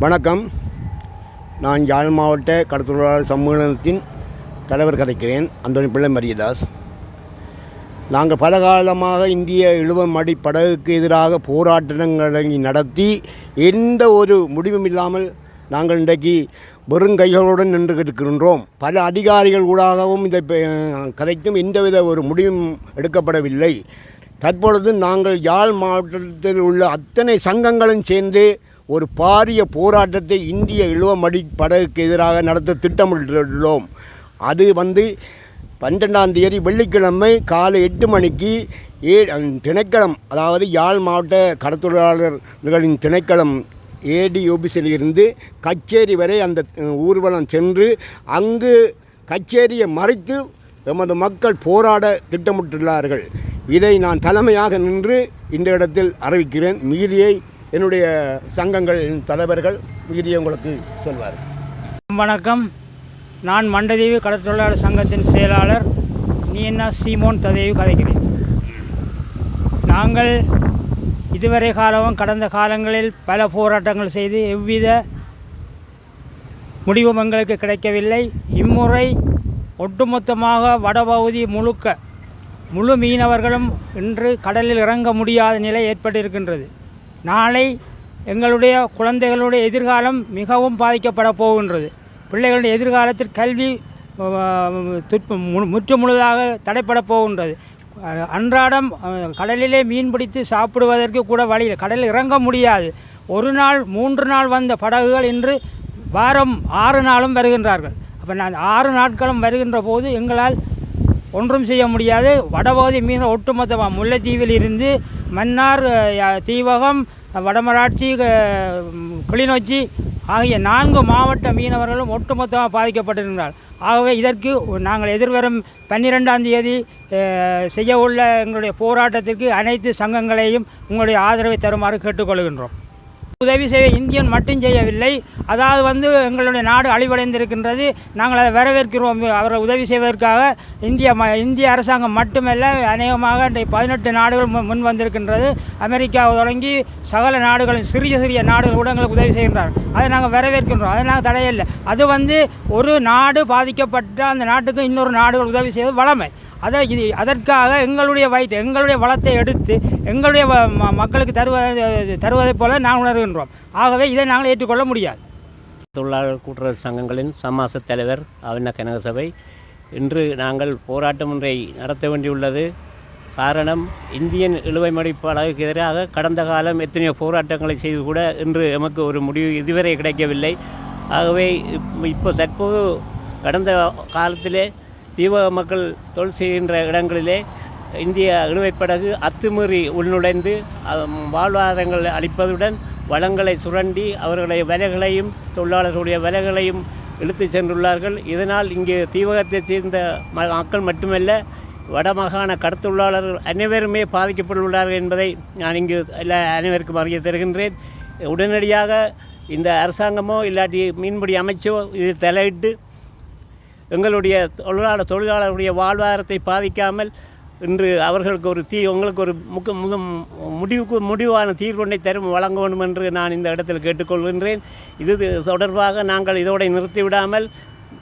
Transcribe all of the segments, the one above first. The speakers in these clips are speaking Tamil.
வணக்கம். நான் யாழ் மாவட்ட கடத்தொழிலாளர் சம்மேளனத்தின் தலைவர் கதைக்கிறேன் அந்தோனி பிள்ளை மரியதாஸ். நாங்கள் பல காலமாக இந்திய இழுவமடி படகுக்கு எதிராக போராட்டங்களை நடத்தி எந்த ஒரு முடிவும் இல்லாமல் நாங்கள் இன்றைக்கு வெறும் கைகளுடன் நின்று இருக்கின்றோம். பல அதிகாரிகள் ஊடாகவும் இதை கதைக்கும் எந்தவித ஒரு முடிவும் எடுக்கப்படவில்லை. தற்பொழுது நாங்கள் யாழ் மாவட்டத்தில் உள்ள அத்தனை சங்கங்களும் சேர்ந்து ஒரு பாரிய போராட்டத்தை இந்திய இழுவமடி படகுக்கு எதிராக நடத்த திட்டமிட்டுள்ளோம். அது வந்து பன்னெண்டாம் தேதி வெள்ளிக்கிழமை காலை எட்டு மணிக்கு ஏ திணைக்களம் அதாவது யாழ் மாவட்ட கடத்தொழிலாளர்களின் திணைக்களம் ஏடி ஆஃபீஸில் இருந்து கச்சேரி வரை அந்த ஊர்வலம் சென்று அங்கு கச்சேரியை மறைத்து எமது மக்கள் போராட திட்டமிட்டுள்ளார்கள். இதை நான் தலைமையாக நின்று இந்த இடத்தில் அறிவிக்கிறேன். மீதியை என்னுடைய சங்கங்களின் தலைவர்கள் மீதியை உங்களுக்கு சொல்வார் வணக்கம். நான் மண்டதேவி கடற்தொழிலாளர் சங்கத்தின் செயலாளர். நீனா சீமோன் ததேவி கதைக்கிறேன். நாங்கள் இதுவரை காலமும் கடந்த காலங்களில் பல போராட்டங்கள் செய்து எவ்வித முடிவும் எங்களுக்கு கிடைக்கவில்லை. இம்முறை ஒட்டுமொத்தமாக வடபகுதி முழுக்க முழு மீனவர்களும் இன்று கடலில் இறங்க முடியாத நிலை ஏற்பட்டிருக்கின்றது. நாளை எங்களுடைய குழந்தைகளுடைய எதிர்காலம் மிகவும் பாதிக்கப்பட போகின்றது. பிள்ளைகளுடைய எதிர்காலத்தில் கல்வி முற்று முழுதாக தடைப்பட போகின்றது. அன்றாடம் கடலிலே மீன் பிடித்து சாப்பிடுவதற்கு கூட வழி கடலில் இறங்க முடியாது. ஒரு நாள் மூன்று நாள் வந்த படகுகள் இன்று வாரம் ஆறு நாளும் வருகின்றார்கள். அப்போ நான் ஆறு நாட்களும் வருகின்ற போது எங்களால் ஒன்றும் செய்ய முடியாது. வடபகுதி மீன ஒட்டுமொத்தமாக முல்லைத்தீவில் இருந்து மன்னார் தீவகம் வடமராட்சி கிளிநொச்சி ஆகிய நான்கு மாவட்ட மீனவர்களும் ஒட்டுமொத்தமாக பாதிக்கப்பட்டிருக்கிறார்கள். ஆகவே இதற்கு நாங்கள் எதிர்வரும் பன்னிரெண்டாம் தேதி செய்ய உள்ள எங்களுடைய போராட்டத்திற்கு அனைத்து சங்கங்களையும் உங்களுடைய ஆதரவை தருமாறு கேட்டுக்கொள்கின்றோம். உதவி செய்ய இந்தியன் மட்டும் செய்யவில்லை. அதாவது வந்து எங்களுடைய நாடு அழிவடைந்திருக்கின்றது. நாங்கள் அதை வரவேற்கிறோம். அவர்கள் உதவி செய்வதற்காக இந்திய ம இந்திய அரசாங்கம் மட்டுமல்ல அநேகமாக பதினெட்டு நாடுகள் முன் முன் வந்திருக்கின்றது. அமெரிக்கா தொடங்கி சகல நாடுகளும் சிறிய சிறிய நாடுகள் கூட எங்களுக்கு உதவி செய்கின்றார் அதை நாங்கள் வரவேற்கின்றோம். அதை நாங்கள் தடையில்லை. அது வந்து ஒரு நாடு பாதிக்கப்பட்ட அந்த நாட்டுக்கு இன்னொரு நாடுகள் உதவி செய்வது வளமை. அதை இது அதற்காக எங்களுடைய வயிற்று எங்களுடைய வளத்தை எடுத்து எங்களுடைய ம- மக்களுக்கு தருவ தருவதைப் போல நாங்கள் உணர்கின்றோம். ஆகவே இதை நாங்கள் ஏற்றுக்கொள்ள முடியாது. தொழிலாளர் கூட்டுறவு சங்கங்களின் சமாச தலைவர் அவன கனகசபை இன்று நாங்கள் போராட்டம் ஒன்றை நடத்த வேண்டியுள்ளது. காரணம் இந்தியன் இழுவை மடிப்பாளருக்கு எதிராக கடந்த காலம் எத்தனையோ போராட்டங்களை செய்து கூட இன்று எமக்கு ஒரு முடிவு இதுவரை கிடைக்கவில்லை. ஆகவே இப்- இப்போ தற்போது கடந்த காலத்திலே தீப மக்கள் தொழில் செய்கின்ற இடங்களிலே இந்திய இழுவைப்படகு அத்துமீறி உள்நுழைந்து வாழ்வாதாரங்கள் அளிப்பதுடன் வளங்களை சுரண்டி அவர்களுடைய விலைகளையும் தொழிலாளர்களுடைய விலைகளையும் இழுத்து சென்றுள்ளார்கள். இதனால் இங்கு தீவகத்தைச் சேர்ந்த ம- மக்கள் மட்டுமல்ல வடமாகாண கடத்தொழிலாளர்கள் அனைவருமே பாதிக்கப்பட்டுள்ளார்கள் என்பதை நான் இங்கு எல்லா அனைவருக்கும் அறிய தருகின்றேன். உடனடியாக இந்த அரசாங்கமோ இல்லாட்டி மீன்பிடி அமைச்சோ இது தலையிட்டு எங்களுடைய தொழிலாளர் தொழிலாளர்களுடைய வாழ்வாதாரத்தை பாதிக்காமல் இன்று அவர்களுக்கு ஒரு தீ உங்களுக்கு ஒரு முக்க முத முடிவுக்கு முடிவான தீர்வுண்டை தரும் வழங்க வேண்டும் என்று நான் இந்த இடத்தில் கேட்டுக்கொள்கின்றேன். இது தொடர்பாக நாங்கள் இதோடு நிறுத்திவிடாமல்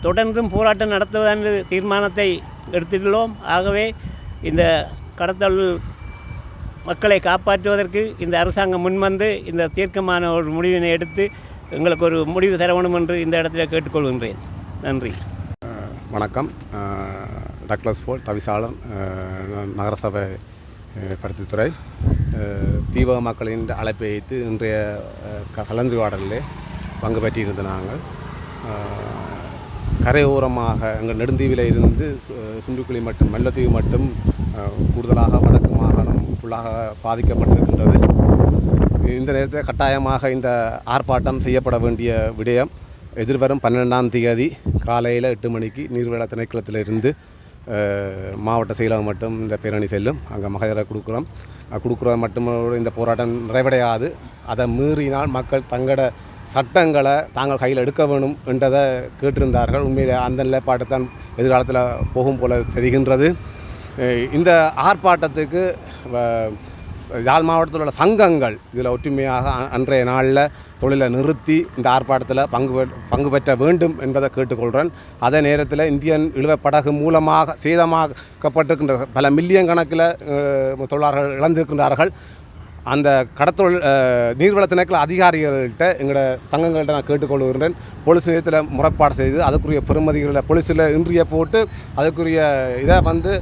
தொடர்ந்தும் போராட்டம் நடத்துவதென்று தீர்மானத்தை எடுத்துள்ளோம். ஆகவே இந்த கடத்தல் மக்களை காப்பாற்றுவதற்கு இந்த அரசாங்கம் முன்வந்து இந்த தீர்க்கமான ஒரு முடிவினை எடுத்து எங்களுக்கு ஒரு முடிவு தர வேண்டும் என்று இந்த இடத்தில் கேட்டுக்கொள்கின்றேன். நன்றி. வணக்கம். டக்ளஸ் போல் தவிசாளர் நகரசபை அஹ், பருத்தித்துறை. தீபக மக்களின் அழைப்பை வைத்து இன்றைய அஹ், பங்கு பெற்றிருந்த நாங்கள். கரையோரமாக எங்கள் நெடுந்தீவில் இருந்து சு- சுண்டுக்குழி மட்டும் மெல்லத்தீவு மட்டும் கூடுதலாக வடக்கு மாகாணம் ஃபுல்லாக பாதிக்கப்பட்டிருக்கின்றது. இந்த நேரத்தில் கட்டாயமாக இந்த ஆர்ப்பாட்டம் செய்யப்பட வேண்டிய விடயம் எதிர்வரும் பன்னெண்டாம் தேதி காலையில் எட்டு மணிக்கு நீர்வள திணைக்களத்தில் இருந்து மாவட்ட செயலகம் மட்டும் இந்த பேரணி செல்லும். அங்கே மகஜரை கொடுக்குறோம். கொடுக்குறது மட்டும் இந்த போராட்டம் நிறைவடையாது. அதை மீறினால் மக்கள் தங்களோட சட்டங்களை தாங்கள் கையில் எடுக்க வேணும் என்றதை கேட்டிருந்தார்கள். உண்மையில் அந்த நிலைப்பாட்டைத்தான் எதிர்காலத்தில் போகும் போல தெரிகின்றது. இந்த ஆர்ப்பாட்டத்துக்கு யாழ் மாவட்டத்தில் உள்ள சங்கங்கள் இதில் ஒற்றுமையாக அன்றைய நாளில் தொழிலை நிறுத்தி இந்த ஆர்ப்பாட்டத்தில் பங்கு பெ- பங்கு பெற்ற வேண்டும் என்பதை கேட்டுக்கொள்கிறேன். அதே நேரத்தில் இந்தியன் இழுவப்படகு மூலமாக சேதமாக்கப்பட்டிருக்கின்ற பல மில்லியன் கணக்கில் தொழிலாளர்கள் இழந்திருக்கின்றார்கள். அந்த கடத்தொழில் நீர்வள திணைக்கள அதிகாரிகள்கிட்ட எங்களோட சங்கங்கள்கிட்ட நான் கேட்டுக்கொள்கின்றேன் போலீஸ் நிலையத்தில் முறைப்பாடு செய்து அதுக்குரிய பெருமதிகளில் போலீஸில் இன்றிய போட்டு அதுக்குரிய இதை வந்து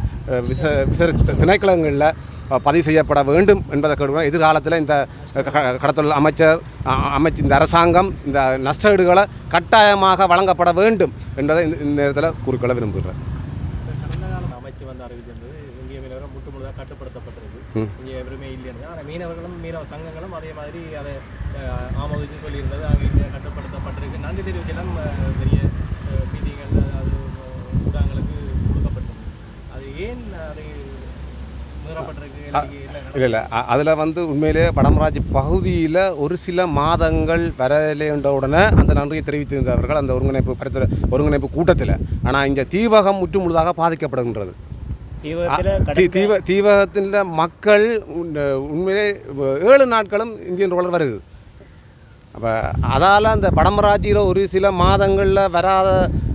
விச விசரி திணைக்களங்களில் பதிவு செய்யப்பட வேண்டும் என்பதை கேட்டுக்கிறோம் எதிர்காலத்தில் இந்த க- கடத்தொழில் அமைச்சர் அமைச்சு இந்த அரசாங்கம் இந்த நஷ்டஈடுகளை கட்டாயமாக வழங்கப்பட வேண்டும் என்பதை இந்த இந்த நேரத்தில் குறிக்கொள்ள விரும்புகிறேன். அமைச்சு வந்து அறிவித்திருந்தது இந்திய மீனவர்கள் முற்று முழுதாக கட்டுப்படுத்தப்பட்டிருக்கு. இங்கே எவருமே இல்லைன்னு ஆனால் மீனவர்களும் மீனவ சங்கங்களும் அதே மாதிரி அதை ஆமோதித்து சொல்லியிருந்தது. அங்கே இங்கே கட்டுப்படுத்தப்பட்டிருக்கு. நன்றி தெரிவிக்கலாம். பெரிய மீட்டிங்கள் அது ஊடகங்களுக்கு கொடுக்கப்பட்டது அது ஏன் அது இல்லை இல்லை. அதில் வந்து உண்மையிலே வடமராஜ் பகுதியில் ஒரு சில மாதங்கள் வரலைன்ற உடனே அந்த நன்றியை தெரிவித்திருந்தவர்கள் அந்த ஒருங்கிணைப்பு பரிந்துரை ஒருங்கிணைப்பு கூட்டத்தில். ஆனால் இங்கே தீவகம் முற்று முழுதாக பாதிக்கப்படுகின்றது தீவ தீவகத்தின் மக்கள் உண்மையிலே ஏழு நாட்களும் இந்தியன் ரோலர் வருது. அப்போ அதால் அந்த வடமராட்சியில் ஒரு சில மாதங்களில் வராத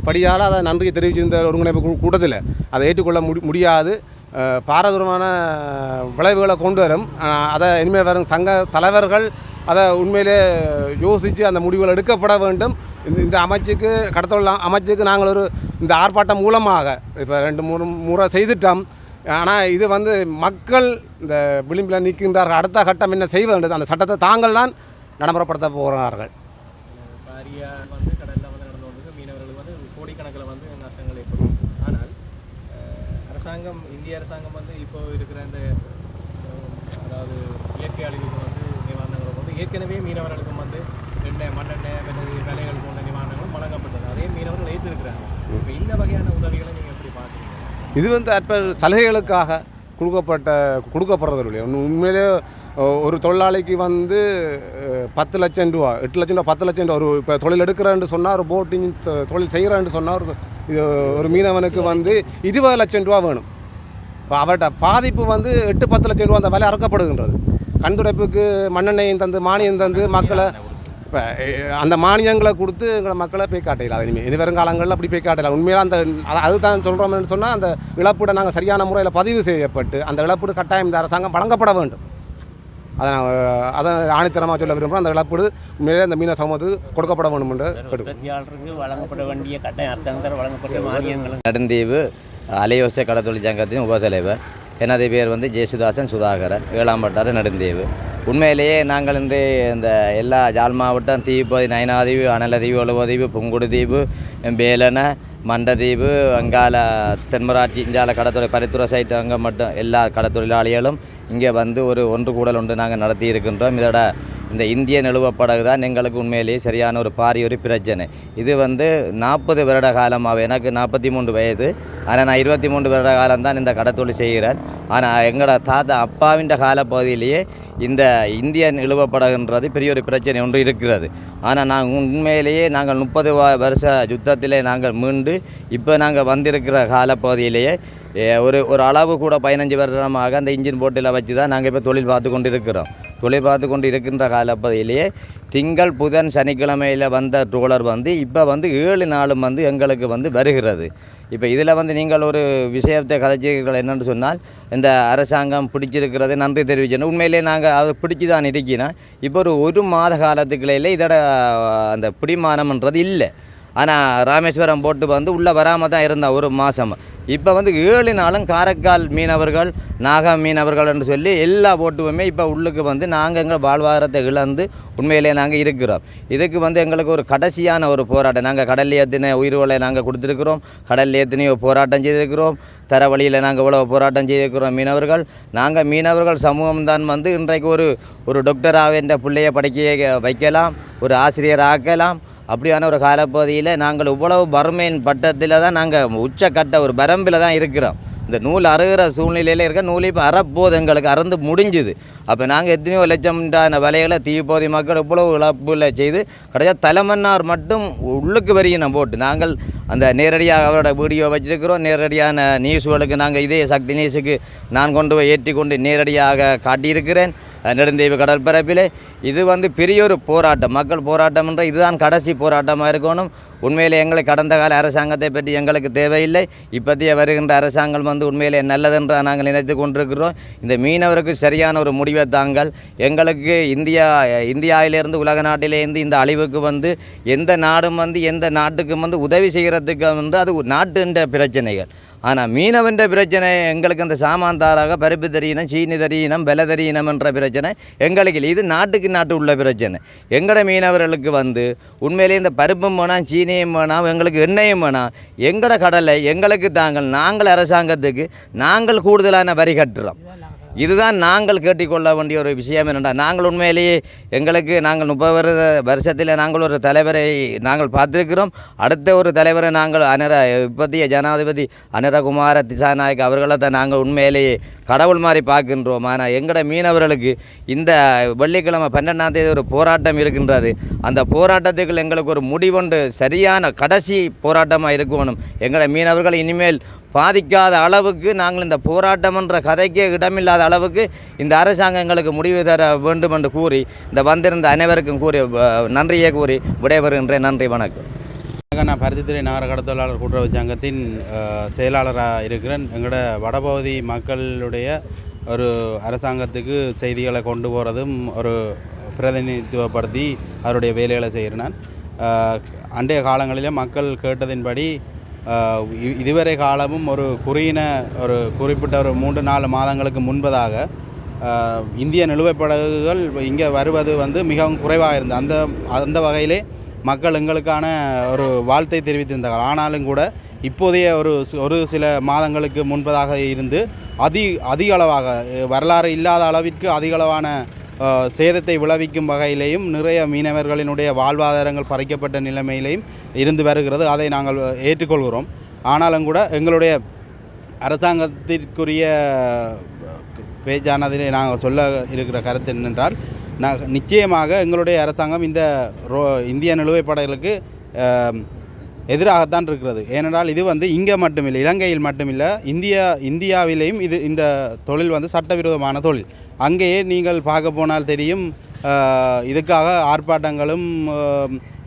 படியால் அதை நன்றியை தெரிவிச்சிருந்த ஒருங்கிணைப்பு கூட்டத்தில். அதை ஏற்றுக்கொள்ள முடி முடியாது. பாரதூரமான விளைவுகளை கொண்டு வரும். அதை இனிமேல் வரும் சங்க தலைவர்கள் அதை உண்மையிலே யோசித்து அந்த முடிவுகள் எடுக்கப்பட வேண்டும். இந்த இந்த அமைச்சுக்கு கடத்தல் அமைச்சுக்கு நாங்கள் ஒரு இந்த ஆர்ப்பாட்டம் மூலமாக இப்போ ரெண்டு மூணு முறை செய்துட்டோம். ஆனால் இது வந்து மக்கள் இந்த விளிம்பில் நிற்கின்றார்கள். அடுத்த கட்டம் என்ன செய்வது வேண்டும்? அந்த சட்டத்தை தாங்கள் தான் நடைமுறைப்படுத்த போகிறார்கள் பாரியா வந்து கடலில் வந்து நடந்து கொண்டு மீனவர்களுக்கு வந்து கோடிக்கணக்கில் வந்து நஷ்டங்கள் ஏற்படும் ஆனால் அஹ், அரசாங்கம் இந்திய அரசாங்கம் வந்து இப்போ இருக்கிற இந்த அதாவது இயற்கை அழிவுக்கு வந்து நிவாரணங்கள் வந்து ஏற்கனவே மீனவர்களுக்கும் வந்து எண்ணெய் மண்ணெண்ணெய் வெள்ளது விலைகள் போன்ற நிவாரணங்களும் வழங்கப்பட்டது. அதே மீனவர்கள் ஏற்றிருக்கிறாங்க இப்போ இந்த வகையான உதவிகளை நீங்கள் எப்படி பார்க்குறீங்க? இது வந்து அற்ப சலுகைகளுக்காக கொடுக்கப்பட்ட கொடுக்கப்படுறதில்லையே. உண்மையிலே ஒரு தொழிலாளிக்கு வந்து பத்து லட்சம் ரூபா எட்டு லட்சம் ரூபா பத்து லட்சம் ரூபா ஒரு இப்போ தொழில் எடுக்கிறேன்னு சொன்னால் ஒரு போட்டிங் தொழில் செய்கிறேன்னு சொன்னால் ஒரு இது ஒரு மீனவனுக்கு வந்து இருபது லட்சம் ரூபா வேணும். இப்போ அவர்கிட்ட பாதிப்பு வந்து எட்டு பத்து லட்சம் ரூபா அந்த விலை அறக்கப்படுகின்றது. கண்துடைப்புக்கு மண்ணெண்ணெயும் தந்து மானியம் தந்து மக்களை இப்போ அந்த மானியங்களை கொடுத்து எங்களை மக்களை போய் காட்டையில இனிமேல் இனி வருங்காலங்களில் அப்படி போய் காட்டல. உண்மையாக அந்த அது- அதுதான் சொல்கிறோம்னு சொன்னால் அந்த இழப்பீடை நாங்கள் சரியான முறையில் பதிவு செய்யப்பட்டு அந்த இழப்பீடு கட்டாயம் இந்த அரசாங்கம் வழங்கப்பட வேண்டும். அதை நான் அதை ஆணித்தரமாக சொல்ல விரும்புகிறேன் அந்த இழப்பீடு உண்மையிலே அந்த மீன சமூகத்துக்கு கொடுக்கப்பட வேண்டும் என்று வழங்கப்பட வேண்டிய கட்டாயம் அரசாங்கத்தால் வழங்கப்பட்ட மானியங்களும். நெடுந்தீவு அலையோசை கடத்தொழில் சங்கத்தின் உபதலைவர் எனது பேர் வந்து ஜேசுதாசன் சுதாகரன் ஏழாம் பட்டார நெடுந்தீவு. உண்மையிலேயே நாங்கள் இன்று இந்த எல்லா ஜாழ் மாவட்டம் தீவுப்பதி நயனாதீவு அனலதீவு ஒழுவதீவு புங்குடுதீவு பேலன மண்டதீவு அங்கால தென்மராட்சி இஞ்சால கடத்தொழில் பரித்துறை சைட்டு அங்கே மட்டும் எல்லா கடத்தொழிலாளிகளும் இங்கே வந்து ஒரு ஒன்று கூடல் ஒன்று நாங்கள் நடத்தி இருக்கின்றோம் இதோட இந்த இந்திய நிலுவப்படகு தான் எங்களுக்கு உண்மையிலேயே சரியான ஒரு பாரிய ஒரு பிரச்சனை. இது வந்து நாற்பது வருட காலமாக எனக்கு நாற்பத்தி மூன்று வயது. ஆனால் நான் இருபத்தி மூன்று வருட காலம் தான் இந்த கடத்தொழில் செய்கிறேன். ஆனால் எங்களோட தாத்தா அப்பாவின் காலப்பகுதியிலேயே இந்த இந்திய நிலுவப்படகுன்றது பெரிய ஒரு பிரச்சனை ஒன்று இருக்கிறது. ஆனால் நாங்கள் உண்மையிலேயே நாங்கள் முப்பது வருஷ யுத்தத்திலே நாங்கள் மீண்டு இப்போ நாங்கள் வந்திருக்கிற காலப்பகுதியிலேயே ஒரு ஒரு அளவு கூட பதினஞ்சு வருடமாக அந்த இன்ஜின் போட்டில் வச்சு தான் நாங்கள் இப்போ தொழில் பார்த்து கொண்டு இருக்கிறோம் தொழில் பார்த்து கொண்டு இருக்கின்ற காலப்பகுதியிலேயே திங்கள் புதன் சனிக்கிழமையில் வந்த ட்ரோலர் வந்து இப்போ வந்து ஏழு நாளும் வந்து எங்களுக்கு வந்து வருகிறது. இப்போ இதில் வந்து நீங்கள் ஒரு விஷயத்தை கதைச்சிருக்கள் என்னென்னு சொன்னால் இந்த அரசாங்கம் பிடிச்சிருக்கிறது நன்றி தெரிவிச்சேன் உண்மையிலே நாங்கள் அதை பிடிச்சி தான் இருக்கணும் இப்போ ஒரு ஒரு மாத காலத்துக்குள்ளே இதோட அந்த பிடிமானம்ன்றது இல்லை. ஆனால் ராமேஸ்வரம் போட்டு வந்து உள்ளே வராமல் தான் இருந்தேன் ஒரு மாதம் இப்போ வந்து ஏழு நாளும் காரைக்கால் மீனவர்கள் நாகா மீனவர்கள் என்று சொல்லி எல்லா போட்டுமே இப்போ உள்ளுக்கு வந்து நாங்கள் எங்கள் வாழ்வாதாரத்தை இழந்து உண்மையிலே நாங்கள் இருக்கிறோம். இதுக்கு வந்து எங்களுக்கு ஒரு கடைசியான ஒரு போராட்டம். நாங்கள் கடலில் ஏற்றின உயிர்வலை நாங்கள் கொடுத்துருக்குறோம். கடலில் ஏற்றினையோ போராட்டம் செய்திருக்கிறோம். தர வழியில் நாங்கள் இவ்வளோ போராட்டம் செய்திருக்கிறோம் மீனவர்கள். நாங்கள் மீனவர்கள் சமூகம் தான் வந்து இன்றைக்கு ஒரு ஒரு டாக்டராக என்ற பிள்ளையை படிக்க வைக்கலாம். ஒரு ஆசிரியர் ஆக்கலாம் அப்படியான ஒரு காலப்பகுதியில் நாங்கள் இவ்வளவு வறுமையின் பட்டத்தில் தான் நாங்கள் உச்சக்கட்ட ஒரு பரம்பில் தான் இருக்கிறோம். இந்த நூல் அறுகிற சூழ்நிலையில் இருக்க நூல் இப்போ அறப்போது எங்களுக்கு அறந்து முடிஞ்சுது. அப்போ நாங்கள் எத்தனையோ லட்சம்டான விலைகளை தீபோதி மக்கள் இவ்வளவு இழப்புகளை செய்து கடைசியாக தலைமன்னார் மட்டும் உள்ளுக்கு வரையினம் போட்டு நாங்கள் அந்த நேரடியாக அவரோட வீடியோ வச்சிருக்கிறோம். நேரடியான நியூஸ்களுக்கு நாங்கள் இதே சக்தி நியூஸுக்கு நான் கொண்டு போய் ஏற்றி கொண்டு நேரடியாக காட்டியிருக்கிறேன். நெடுந்தீவு கடற்பரப்பிலே இது வந்து பெரிய ஒரு போராட்டம். மக்கள் போராட்டம்ன்ற இதுதான் கடைசி போராட்டமாக இருக்கணும். உண்மையில் எங்களுக்கு கடந்த கால அரசாங்கத்தை பற்றி எங்களுக்கு தேவையில்லை. இப்போதைய வருகின்ற அரசாங்கம் வந்து உண்மையிலே நல்லதென்று நாங்கள் நினைத்து கொண்டிருக்கிறோம். இந்த மீனவருக்கு சரியான ஒரு முடிவை தாங்கள். எங்களுக்கு இந்தியா இந்தியாவிலேருந்து உலக நாட்டிலேருந்து இந்த அழிவுக்கு வந்து எந்த நாடும் வந்து எந்த நாட்டுக்கும் வந்து உதவி செய்கிறதுக்கு வந்து அது நாட்டுன்ற பிரச்சனைகள். ஆனால் மீனவன்ற பிரச்சனை எங்களுக்கு அந்த சாமான்தாராக பருப்பு தெரியணும் சீனி தெரியணும் விலை தெரியணும் என்ற பிரச்சனை எங்களுக்கு இல்லை. இது நாட்டுக்கு நாட்டு உள்ள பிரச்சனை. எங்களோட மீனவர்களுக்கு வந்து உண்மையிலேயே இந்த பருப்பும் வேணாம் சீனியும் வேணாம் எங்களுக்கு எண்ணெயும் வேணாம். எங்களோட கடலை எங்களுக்கு தாங்கள் நாங்கள் அரசாங்கத்துக்கு நாங்கள் கூடுதலான வரி கட்டுறோம். இதுதான் நாங்கள் கேட்டுக்கொள்ள வேண்டிய ஒரு விஷயம் என்னென்றால் நாங்கள் உண்மையிலேயே எங்களுக்கு நாங்கள் முப்பது வருட வருஷத்தில் நாங்கள் ஒரு தலைவரை நாங்கள் பார்த்துருக்கிறோம். அடுத்த ஒரு தலைவரை நாங்கள் அனர இப்போதைய ஜனாதிபதி அனிரகுமார திசாநாயக் அவர்களை தான் நாங்கள் உண்மையிலேயே கடவுள் மாதிரி பார்க்கின்றோம். ஆனால் எங்களோட மீனவர்களுக்கு இந்த வெள்ளிக்கிழமை பன்னெண்டாம் தேதி ஒரு போராட்டம் இருக்கின்றது. அந்த போராட்டத்துக்கு எங்களுக்கு ஒரு முடிவொன்று சரியான கடைசி போராட்டமாக இருக்கணும் எங்களோட மீனவர்கள் இனிமேல் பாதிக்காத அளவுக்கு நாங்கள் இந்த போராட்டம் என்ற கதைக்கே இடமில்லாத அளவுக்கு இந்த அரசாங்கங்களுக்கு முடிவு தர வேண்டும் என்று கூறி இந்த வந்திருந்த அனைவருக்கும் கூறி நன்றியை கூறி விடைபெறுகின்றேன். நன்றி வணக்கம். நான் பருத்தித்துறை நகர கடத்தொழிலாளர் கூட்டுறவு சங்கத்தின் செயலாளராக இருக்கிறேன். எங்களோட வடபகுதி மக்களுடைய ஒரு அரசாங்கத்துக்கு செய்திகளை கொண்டு போகிறதும் ஒரு பிரதிநிதித்துவப்படுத்தி அவருடைய வேலைகளை செய்கிறேன் அண்டைய காலங்களிலே மக்கள் கேட்டதின்படி இதுவரை காலமும் ஒரு குறியின ஒரு குறிப்பிட்ட ஒரு மூன்று நாலு மாதங்களுக்கு முன்பதாக இந்திய நிலுவைப் படகுகள் இங்கே வருவது வந்து மிகவும் குறைவாக இருந்தது. அந்த அந்த வகையிலே மக்கள் எங்களுக்கான ஒரு வாழ்த்தை தெரிவித்திருந்தார்கள். ஆனாலும் கூட இப்போதைய ஒரு ஒரு சில மாதங்களுக்கு முன்பதாக இருந்து அதி அதிக அளவாக வரலாறு இல்லாத அளவிற்கு அதிகளவான சேதத்தை விளைவிக்கும் வகையிலேயும் நிறைய மீனவர்களினுடைய வாழ்வாதாரங்கள் பறிக்கப்பட்ட நிலைமையிலையும் இருந்து வருகிறது. அதை நாங்கள் ஏற்றுக்கொள்கிறோம். ஆனாலும் கூட எங்களுடைய அரசாங்கத்திற்குரிய பேச்சானதிலே நாங்கள் சொல்ல இருக்கிற கருத்து என்னென்றால் நான் நிச்சயமாக எங்களுடைய அரசாங்கம் இந்த ரோ இந்திய நிலுவைப் படைகளுக்கு எதிராகத்தான் இருக்கிறது. ஏனென்றால் இது வந்து இங்கே மட்டுமில்லை இலங்கையில் மட்டுமில்லை இந்தியா இந்தியாவிலேயும் இது இந்த தொழில் வந்து சட்டவிரோதமான தொழில். அங்கேயே நீங்கள் பார்க்க போனால் தெரியும் இதுக்காக ஆர்ப்பாட்டங்களும்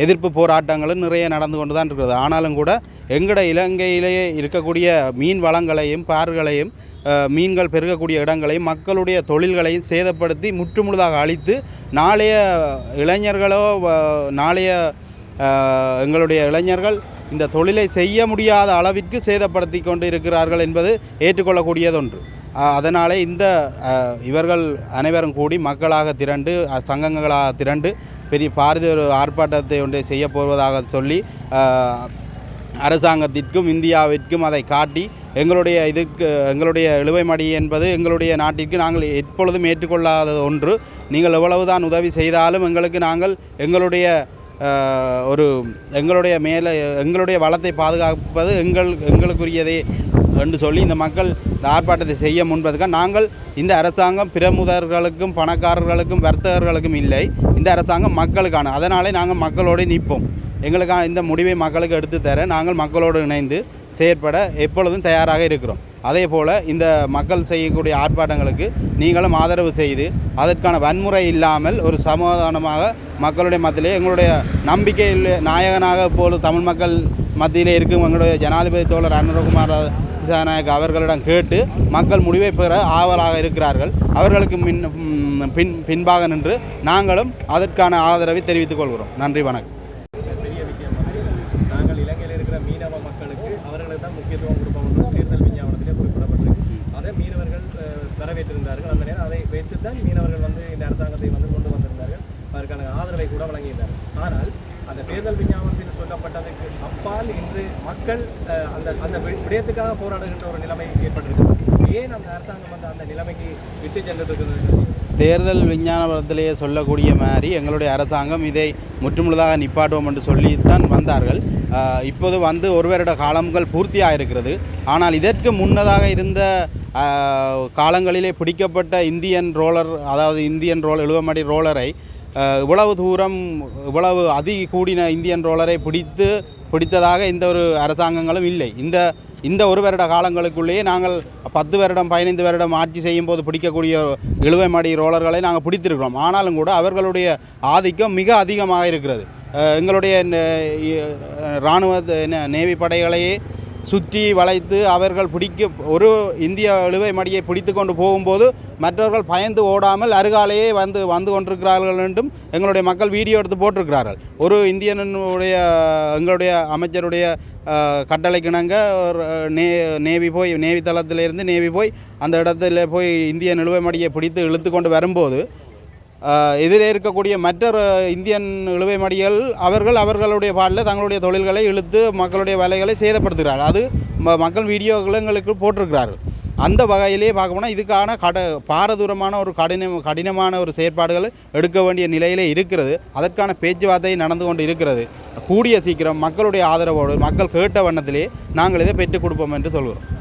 எதிர்ப்பு போராட்டங்களும் நிறைய நடந்து கொண்டு தான் இருக்கிறது. ஆனாலும் கூட எங்கட இலங்கையிலேயே இருக்கக்கூடிய மீன் வளங்களையும் பார்களையும் மீன்கள் பெருகக்கூடிய இடங்களையும் மக்களுடைய தொழில்களையும் சேதப்படுத்தி முற்றுமுழுதாக அழித்து நாளைய இளைஞர்களோ நாளைய எங்களுடைய இளைஞர்கள் இந்த தொழிலை செய்ய முடியாத அளவிற்கு சேதப்படுத்தி கொண்டு இருக்கிறார்கள் என்பது ஏற்றுக்கொள்ளக்கூடியதொன்று. அதனாலே இந்த இவர்கள் அனைவரும் கூடி மக்களாக திரண்டு சங்கங்களாக திரண்டு பெரிய பாரதி ஒரு ஆர்ப்பாட்டத்தை ஒன்றை செய்ய போவதாக சொல்லி அரசாங்கத்திற்கும் இந்தியாவிற்கும் அதை காட்டி எங்களுடைய இதுக்கு எங்களுடைய இழுவை மடி என்பது எங்களுடைய நாட்டிற்கு நாங்கள் எப்பொழுதும் ஏற்றுக்கொள்ளாத ஒன்று. நீங்கள் எவ்வளவுதான் உதவி செய்தாலும் எங்களுக்கு நாங்கள் எங்களுடைய ஒரு எங்களுடைய மேலே எங்களுடைய வளத்தை பாதுகாப்பது எங்கள் எங்களுக்குரியதே. என்று சொல்லி இந்த மக்கள் இந்த ஆர்ப்பாட்டத்தை செய்ய முன்பதுக்காக நாங்கள் இந்த அரசாங்கம் பிரமுதர்களுக்கும் பணக்காரர்களுக்கும் வர்த்தகர்களுக்கும் இல்லை. இந்த அரசாங்கம் மக்களுக்கான. அதனாலே நாங்கள் மக்களோடு நிற்போம். எங்களுக்கான இந்த முடிவை மக்களுக்கு எடுத்து தர நாங்கள் மக்களோடு இணைந்து செயற்பட எப்பொழுதும் தயாராக இருக்கிறோம். அதே போல் இந்த மக்கள் செய்யக்கூடிய ஆர்ப்பாட்டங்களுக்கு நீங்களும் ஆதரவு செய்து அதற்கான வன்முறை இல்லாமல் ஒரு சமாதானமாக மக்களுடைய மத்தியிலே எங்களுடைய நம்பிக்கையில் நாயகனாக போல தமிழ் மக்கள் மத்தியிலே இருக்கும் எங்களுடைய ஜனாதிபதி தோழர் அனுரகுமார் திசாநாயக் அவர்களிடம் கேட்டு மக்கள் முடிவை பெற ஆவலாக இருக்கிறார்கள். அவர்களுக்கு மின் பின் பின்பாக நின்று நாங்களும் அதற்கான ஆதரவை தெரிவித்துக் கொள்கிறோம். நன்றி வணக்கம். விஷயம் நாங்கள் இலங்கையில் இருக்கிற மீனவ மக்களுக்கு அவர்களுக்கு தான் முக்கியத்துவம் அதை மீனவர்கள் வரவேற்றிருந்தார்கள். அந்த நேரம் அதை வைத்து தான் மீனவர்கள் வந்து இந்த அரசாங்கத்தை வந்து கொண்டு வந்திருந்தார்கள். அதற்கான ஆதரவை கூட வழங்கியிருந்தார்கள். ஆனால் அந்த தேர்தல் விஞ்ஞாபனத்தில் சொல்லப்பட்டதுக்கு அப்பால் இன்று மக்கள் அந்த அந்த விடயத்துக்காக போராடுகின்ற ஒரு நிலைமை ஏற்பட்டிருக்கு ஏன் அந்த அரசாங்கம் வந்து அந்த நிலைமைக்கு விட்டு சென்றிருக்கிறது? தேர்தல் விஞ்ஞானத்திலேயே சொல்லக்கூடிய மாதிரி எங்களுடைய அரசாங்கம் இதை முற்றுமுழுதாக நிப்பாட்டுவோம் என்று சொல்லித்தான் வந்தார்கள். இப்போது வந்து ஒரு வருட காலங்கள் பூர்த்தியாக இருக்கிறது ஆனால் இதற்கு முன்னதாக இருந்த காலங்களிலே பிடிக்கப்பட்ட இந்தியன் ரோலர் அதாவது இந்தியன் ரோல் எழுவமடி ரோலரை இவ்வளவு தூரம் இவ்வளவு அதி கூடின இந்தியன் ரோலரை பிடித்து பிடித்ததாக எந்த ஒரு அரசாங்கங்களும் இல்லை. இந்த இந்த ஒரு வருட காலங்களுக்குள்ளேயே நாங்கள் பத்து வருடம் பதினைந்து வருடம் ஆட்சி செய்யும் போது பிடிக்கக்கூடிய இழுவை மடி ரோலர்களை நாங்கள் பிடித்திருக்கிறோம். ஆனாலும் கூட அவர்களுடைய ஆதிக்கம் மிக அதிகமாக இருக்கிறது. எங்களுடைய இராணுவ நேவி படைகளையே சுற்றி வளைத்து அவர்கள் பிடிக்க ஒரு இந்திய இழுவை மடியை பிடித்து கொண்டு போகும்போது மற்றவர்கள் பயந்து ஓடாமல் அருகாலேயே வந்து வந்து கொண்டிருக்கிறார்கள் என்றும் எங்களுடைய மக்கள் வீடியோ எடுத்து போட்டிருக்கிறார்கள். ஒரு இந்தியனுடைய எங்களுடைய அமைச்சருடைய கட்டளைக்கிணங்க ஒரு நே நேவி போய் நேவி தளத்திலிருந்து நேவி போய் அந்த இடத்துல போய் இந்திய நிலுவை மடியை பிடித்து இழுத்து கொண்டு வரும்போது எதிரே இருக்கக்கூடிய மற்ற இந்தியன் இழுவை மடிகள் அவர்கள் அவர்களுடைய பாடலில் தங்களுடைய தொழில்களை இழுத்து மக்களுடைய வேலைகளை சேதப்படுத்துகிறார்கள். அது ம- மக்கள் வீடியோக்களை எங்களுக்கு போட்டிருக்கிறார்கள். அந்த வகையிலே பார்க்க போனால் இதுக்கான கட பாரதூரமான ஒரு கடின கடினமான ஒரு செயற்பாடுகள் எடுக்க வேண்டிய நிலையிலே இருக்கிறது. அதற்கான பேச்சுவார்த்தை நடந்து கொண்டு இருக்கிறது. கூடிய சீக்கிரம் மக்களுடைய ஆதரவோடு மக்கள் கேட்ட வண்ணத்திலே நாங்கள் இதை பெற்றுக் கொடுப்போம் என்று சொல்கிறோம்.